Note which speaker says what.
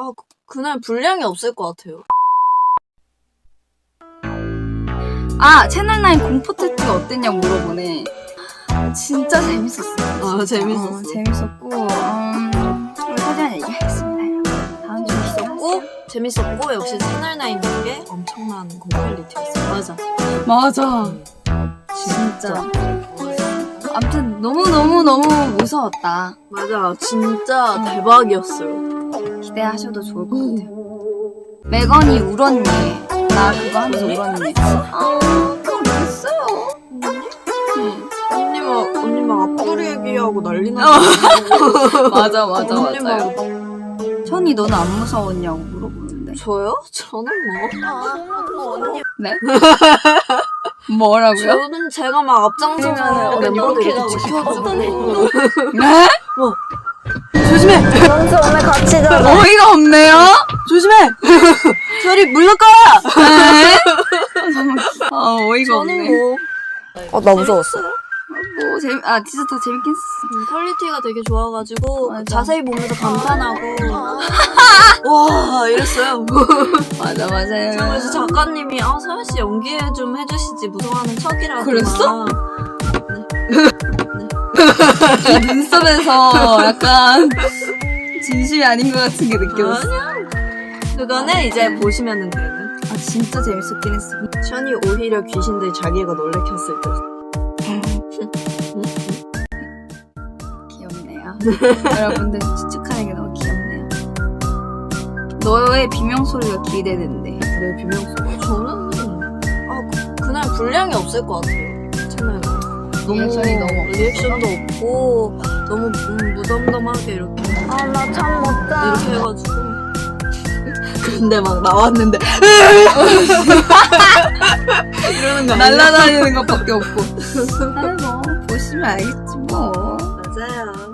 Speaker 1: 아 그- 그날 분량이 없을 것 같아요.
Speaker 2: 아 채널9 공포 테스트가 어땠냐고 물어보네 진짜 재밌었어
Speaker 1: 아, 재밌었어.
Speaker 2: 어, 재밌었고 음, 여기까지만 얘기하겠습니다 다음 주 시작
Speaker 1: 재밌었고 재밌었고 역시 채널 나인 게 엄청난 고퀄리티였어. 맞아.
Speaker 2: 맞아 진짜 아무튼 너무 너무 너무 무서웠다
Speaker 1: 맞아. 진짜 대박이었어요.
Speaker 2: 기대하셔도 좋을 것 같아요. 매건이 울었니 나 그거 하면서 울었니 아 그럼 됐어요?
Speaker 1: 언니? 막 언니 막 앞돌이 얘기하고 난리
Speaker 2: 어.
Speaker 1: 났어.
Speaker 2: 맞아 맞아
Speaker 1: 언니
Speaker 2: 맞아요.
Speaker 1: 막
Speaker 2: 천이 너는 안 무서웠냐고 물어보는데.
Speaker 1: 저요? 저는 뭐? 언니.
Speaker 2: 네? 뭐라고요?
Speaker 1: 저는 제가 막 멤버들
Speaker 2: 이렇게
Speaker 1: 이렇게 지켜주고.
Speaker 2: 네?
Speaker 1: 조심해.
Speaker 3: 오늘 같이 자.
Speaker 2: 어이가 없네요?
Speaker 1: 조심해. 저리 물릴 거야.
Speaker 2: 네? 아 어이가
Speaker 1: 저는
Speaker 2: 없네.
Speaker 1: 뭐.
Speaker 3: 어, 나 무서웠어.
Speaker 2: 뭐 재미 아 진짜 다 재밌긴 했어.
Speaker 1: 음, 퀄리티가 되게 좋아가지고
Speaker 2: 맞아.
Speaker 1: 자세히 보면서 감탄하고. 와 이랬어요?
Speaker 2: 맞아 맞아요.
Speaker 1: 그래서 작가님이 아 서현 씨 연기 좀 해주시지. 무서워하는 척이라고
Speaker 2: 그랬어?
Speaker 1: 막.
Speaker 2: 이 눈썹에서 약간 진심이 아닌 것 같은 게 느껴졌어.
Speaker 1: 그거는 이제 보시면 되는
Speaker 2: 아 진짜 재밌었긴 했어.
Speaker 1: 션이 오히려 귀신들 자기가 놀래켰을 때.
Speaker 2: 귀엽네요. 여러분들 추측하는 게 너무 귀엽네요. 너의 비명 소리가 기대되는데
Speaker 1: 내 비명소리? 저는 아 그, 그날 분량이 없을 것 같아요
Speaker 2: 리액션이 너무 없어서?
Speaker 1: 리액션도 없고 너무 음, 무덤덤하게 이렇게
Speaker 3: 아, 나 잠 못 자.
Speaker 1: 이렇게 해가지고 근데 막 나왔는데 이러는 거 아니야?
Speaker 2: 날라다니는 것밖에 없고 아이 뭐 보시면 알겠지 뭐
Speaker 1: 맞아요